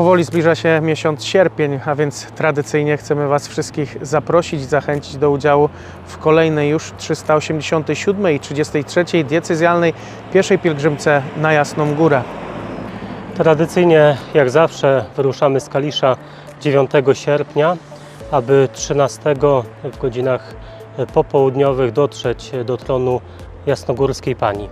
Powoli zbliża się miesiąc sierpień, a więc tradycyjnie chcemy Was wszystkich zaprosić, zachęcić do udziału w kolejnej już 387 i 33 diecezjalnej pieszej pielgrzymce na Jasną Górę. Tradycyjnie, jak zawsze, wyruszamy z Kalisza 9 sierpnia, aby 13 w godzinach popołudniowych dotrzeć do tronu Jasnogórskiej Pani.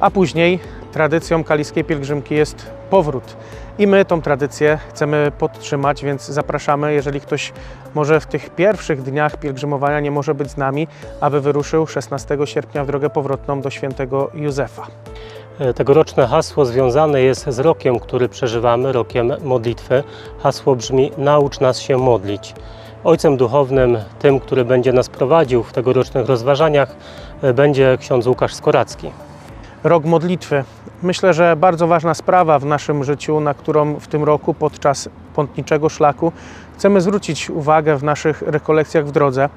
A później tradycją kaliskiej pielgrzymki jest powrót. I my tą tradycję chcemy podtrzymać, więc zapraszamy, jeżeli ktoś może w tych pierwszych dniach pielgrzymowania nie może być z nami, aby wyruszył 16 sierpnia w drogę powrotną do świętego Józefa. E, Tegoroczne hasło związane jest z rokiem, który przeżywamy, rokiem modlitwy. Hasło brzmi: Naucz nas się modlić. Ojcem duchownym, tym, który będzie nas prowadził w tegorocznych rozważaniach, e, będzie ksiądz Łukasz Skoracki. Rok modlitwy. Myślę, że bardzo ważna sprawa w naszym życiu, na którą w tym roku podczas pątniczego szlaku chcemy zwrócić uwagę w naszych rekolekcjach w drodze.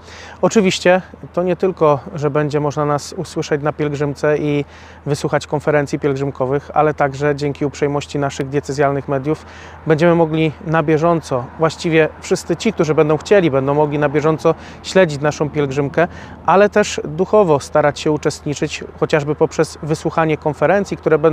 Oczywiście to nie tylko, że będzie można nas usłyszeć na pielgrzymce i wysłuchać konferencji pielgrzymkowych, ale także dzięki uprzejmości naszych diecezjalnych mediów będziemy mogli na bieżąco, właściwie wszyscy ci, którzy będą chcieli, będą mogli na bieżąco śledzić naszą pielgrzymkę, ale też duchowo starać się uczestniczyć, chociażby poprzez wysłuchanie konferencji, które będą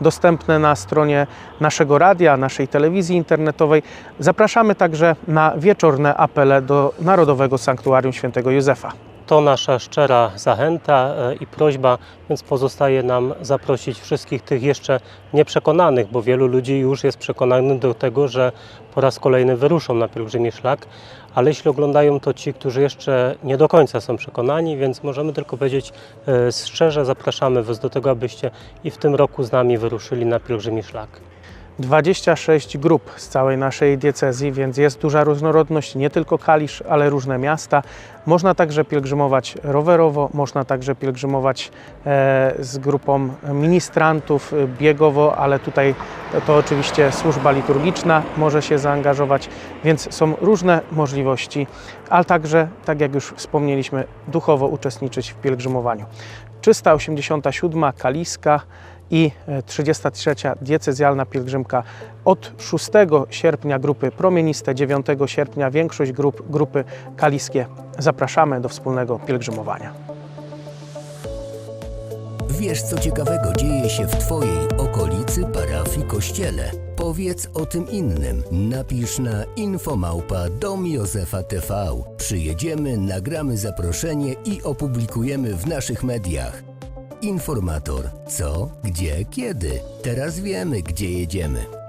dostępne na stronie naszego radia, naszej telewizji internetowej. Zapraszamy także na wieczorne apele do Narodowego Sanktuarium Świętego Józefa. To nasza szczera zachęta e, i prośba, więc pozostaje nam zaprosić wszystkich tych jeszcze nieprzekonanych, bo wielu ludzi już jest przekonanych do tego, że po raz kolejny wyruszą na pielgrzymi szlak, ale jeśli oglądają to ci, którzy jeszcze nie do końca są przekonani, więc możemy tylko powiedzieć e, szczerze, zapraszamy Was do tego, abyście i w tym roku z nami wyruszyli na pielgrzymi szlak. 26 grup z całej naszej diecezji, więc jest duża różnorodność, nie tylko Kalisz, ale różne miasta. Można także pielgrzymować rowerowo, można także pielgrzymować e, z grupą ministrantów e, biegowo, ale tutaj to, oczywiście służba liturgiczna może się zaangażować, więc są różne możliwości, ale także, tak jak już wspomnieliśmy, duchowo uczestniczyć w pielgrzymowaniu. 387 Kaliska i e, 33 diecezjalna pielgrzymka od 6 sierpnia grupy promieniste, 9 sierpnia większość grup grupy kaliskie. Zapraszamy do wspólnego pielgrzymowania. Wiesz, co ciekawego dzieje się w Twojej okolicy, parafii, kościele? Powiedz o tym innym. Napisz na infomałpa dom Józefa TV. Przyjedziemy, nagramy zaproszenie i opublikujemy w naszych mediach. Informator. Co, gdzie, kiedy. Teraz wiemy, gdzie jedziemy.